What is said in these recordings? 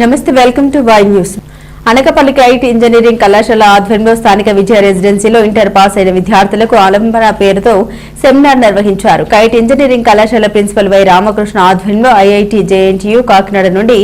నమస్తే welcome to Y news. Anakapalli IT engineering కళాశాల ఆధ్వర్యంలో స్థానిక విజయ రెసిడెన్సీలో ఇంటర్ పాస్ అయిన విద్యార్థులకు ఆలంబన పేరుతో సెమినార్ నిర్వహించారు. కైట్ ఇంజనీరింగ్ కళాశాల ప్రిన్సిపల్ వై రామకృష్ణ ఆధ్వర్యంలో ఐఐటి జేఎన్టీయూ కాకినాడ నుండి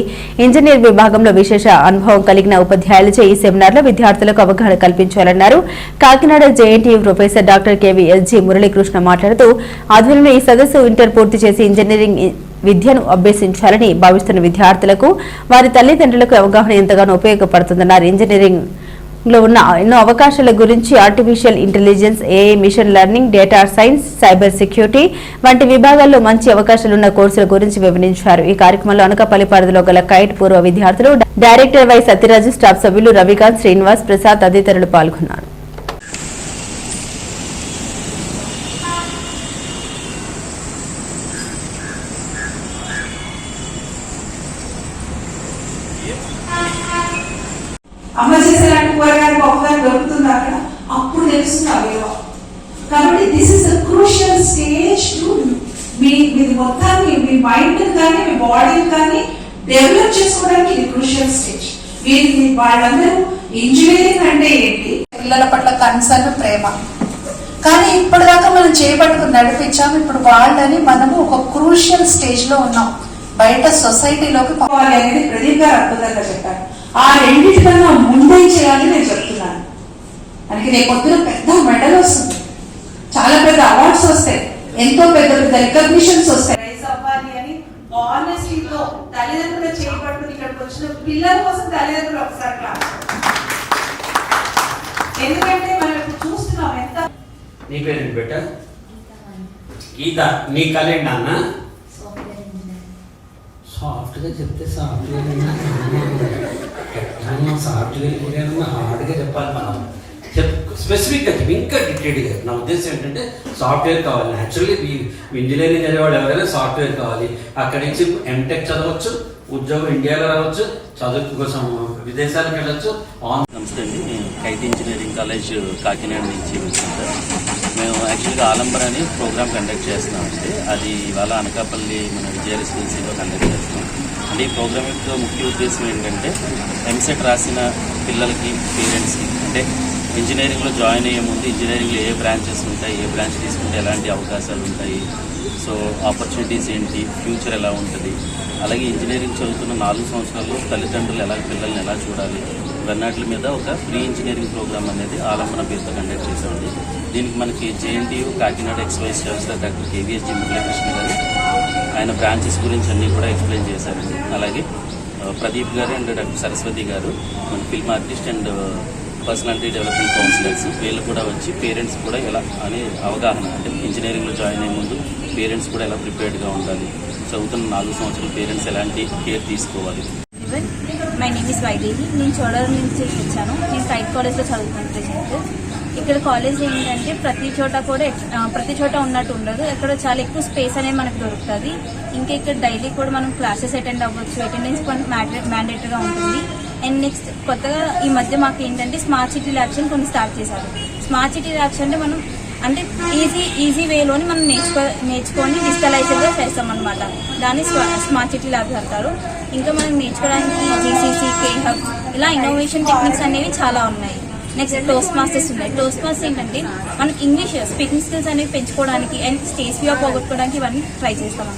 ఇంజనీర్ విభాగంలో విశేష అనుభవం కలిగిన ఉపాధ్యాయులచే ఈ సెమినార్లో విద్యార్థులకు అవగాహన కల్పించాలన్నారు. Kakinada JNTU professor doctor KV SG Muralikrishna మాట్లాడుతూ ఆధ్వర్యంలో ఈ సదస్సు ఇంటర్ పూర్తి చేసి ఇంజనీరింగ్ విద్యను అభ్యసించాలని భావిస్తున్న విద్యార్థులకు వారి తల్లిదండ్రులకు అవగాహన ఎంతగానో ఉపయోగపడుతుందన్నారు. ఇంజనీరింగ్లో ఉన్న ఎన్నో అవకాశాల గురించి artificial intelligence AI machine learning data science cyber security వంటి విభాగాల్లో మంచి అవకాశాలున్న కోర్సుల గురించి వివరించారు. ఈ కార్యక్రమంలో అనకాపల్లి పరిధిలో గల కైట్ పూర్వ విద్యార్థులు డైరెక్టర్ వై సత్యరాజు స్టాఫ్ సభ్యులు రవికాంత్ శ్రీనివాస్ ప్రసాద్ తదితరులు పాల్గొన్నారు. అమ్మ చేసేలాంటి కూరగాయలు పప్పుగాయలు దొరుకుతుంది అక్కడ అప్పుడు తెలుస్తుంది ఆ విలువ. కాబట్టి this is a crucial stage to మీ మీ మొత్తాన్ని మీ మైండ్ కానీ మీ బాడీని కానీ డెవలప్ చేసుకోవడానికి ఇది క్రూషియల్ స్టేజ్ వీరికి వాళ్ళందరూ ఇంజనీరింగ్ అంటే ఏంటి? పిల్లల పట్ల కన్సర్న్ ప్రేమ. కానీ ఇప్పటిదాకా మనం చేపట్టుకుని నడిపించాము ఇప్పుడు వాళ్ళని మనము ఒక క్రూషియల్ స్టేజ్లో ఉన్నాం. బయట సొసైటీలోకి పోవాలి అనేది ప్రదీప్ గారు అద్భుతంగా చెప్పారు. ఆ రెండింటికన్నా ముందే చేయాలి నేను చెప్తున్నాను. మనకి రేపు పొద్దున పెద్ద మెడల్ వస్తుంది. చాలా పెద్ద అవార్డ్స్ వస్తాయి. ఎంతో పెద్ద పెద్ద రికగ్నిషన్స్ వస్తాయి. రైజ్ అవ్వాలి అని ఆనెస్టీతో తల్లిదండ్రులు చేపట్టుకుని ఇక్కడికి వచ్చిన పిల్లల కోసం తల్లిదండ్రులు ఒకసారి. ఎందుకంటే మనం ఇప్పుడు చూస్తున్నాం ఎంత నీ పేరేంటి బిడ్డ? గీత. నీ కలేండి నాన్న? సాఫ్ట్గా చెప్తే సాఫ్ట్వేర్ ఎట్లా సాఫ్ట్వేర్ కూడా హార్డ్గా చెప్పాలి మనం. చెప్ స్పెసిఫిక్గా చెప్పి ఇంకా డీటెయిల్గా. నా ఉద్దేశం ఏంటంటే సాఫ్ట్వేర్ కావాలి. న్యాచురల్లీ ఇంజనీరింగ్ చదివేవాడు ఎవరైనా సాఫ్ట్వేర్ కావాలి. అక్కడి నుంచి ఎంటెక్ చదవచ్చు ఉద్యోగం ఇండియాలో రావచ్చు చదువు కోసం విదేశాలకు వెళ్ళొచ్చు. ఆన్ నమస్తే అండి. నేను కైట్ ఇంజనీరింగ్ కాలేజ్ కాకినాడ నుంచి వచ్చాను యాక్చువల్గా ఆలంబర్ అని ప్రోగ్రామ్ కండక్ట్ చేస్తున్నామండి అది ఇవాళ అనకాపల్లి మన విజయ రెసిడెన్సీలో కండక్ట్ చేస్తున్నాం. అంటే ఈ ప్రోగ్రామ్ యొక్క ముఖ్య ఉద్దేశం ఏంటంటే ఎంసెట్ రాసిన పిల్లలకి పేరెంట్స్కి అంటే ఇంజనీరింగ్లో జాయిన్ అయ్యే ముందు ఇంజనీరింగ్లో ఏ బ్రాంచెస్ ఉంటాయి ఏ బ్రాంచ్ తీసుకుంటే ఎలాంటి అవకాశాలు ఉంటాయి సో ఆపర్చునిటీస్ ఏంటి ఫ్యూచర్ ఎలా ఉంటుంది అలాగే ఇంజనీరింగ్ చదువుతున్న నాలుగు సంవత్సరాల్లో తల్లిదండ్రులు ఎలా పిల్లల్ని ఎలా చూడాలి ఇవన్నిటి మీద ఒక ప్రీ ఇంజనీరింగ్ ప్రోగ్రామ్ అనేది ఆలంబన పేరుతో కండక్ట్ చేశామండి. దీనికి మనకి JNTU Kakinada express chancellor doctor KVSG Muralikrishna గారు ఆయన బ్రాంచెస్ గురించి అన్నీ కూడా ఎక్స్ప్లెయిన్ చేశారండి. అలాగే ప్రదీప్ గారు అండ్ డాక్టర్ సరస్వతి గారు మన film artist and personality development counsellors వీళ్ళు కూడా వచ్చి పేరెంట్స్ కూడా ఎలా అనే అవగాహన అంటే ఇంజనీరింగ్లో జాయిన్ అయ్యే ముందు పేరెంట్స్ కూడా ఎలా ప్రిపేర్డ్గా ఉండాలి చదువుతున్న నాలుగు సంవత్సరాల పేరెంట్స్ ఎలాంటి కేర్ తీసుకోవాలి. మై నేమ్ ఇస్ వైదేవి నేను చోడవరం నుంచి వచ్చాను. నేను సైట్ కాలేజ్లో చదువుతున్నాను ప్రెసెంట్ ఇక్కడ కాలేజ్ ఏంటంటే ప్రతి చోట కూడా ప్రతి చోట ఉన్నట్టు ఉండదు. ఇక్కడ చాలా ఎక్కువ స్పేస్ అనేది మనకు దొరుకుతుంది. ఇంకా ఇక్కడ డైలీ కూడా మనం క్లాసెస్ అటెండ్ అవ్వచ్చు. అటెండెన్స్ మ్యాండేటరీగా ఉంటుంది. అండ్ నెక్స్ట్ కొత్తగా ఈ మధ్య మాకు ఏంటంటే స్మార్ట్ సిటీ ల్యాబ్స్ అని కొన్ని స్టార్ట్ చేశారు. స్మార్ట్ సిటీ ల్యాబ్స్ అంటే మనం అంటే ఈజీ ఈజీ వేలోని మనం నేర్చుకో నేర్చుకొని డిజిటలైజ్గా చేస్తాం అనమాట దాన్ని స్మార్ట్ సిటీ ల్యాబ్స్ అంటారు. ఇంకా మనం నేర్చుకోవడానికి జీసీసీ కే హబ్ ఇలా ఇన్నోవేషన్ టెక్నిక్స్ అనేవి చాలా ఉన్నాయి. నెక్స్ట్ టోస్ట్ మాస్టర్స్ ఉన్నాయి. టోస్ట్ మాస్టర్ ఏంటంటే మనం ఇంగ్లీష్ స్పీకింగ్ స్కిల్స్ అనేవి పెంచుకోవడానికి అండ్ స్టేజ్ ఫియర్ పోగొట్టుకోవడానికి ఇవన్నీ ట్రై చేస్తాం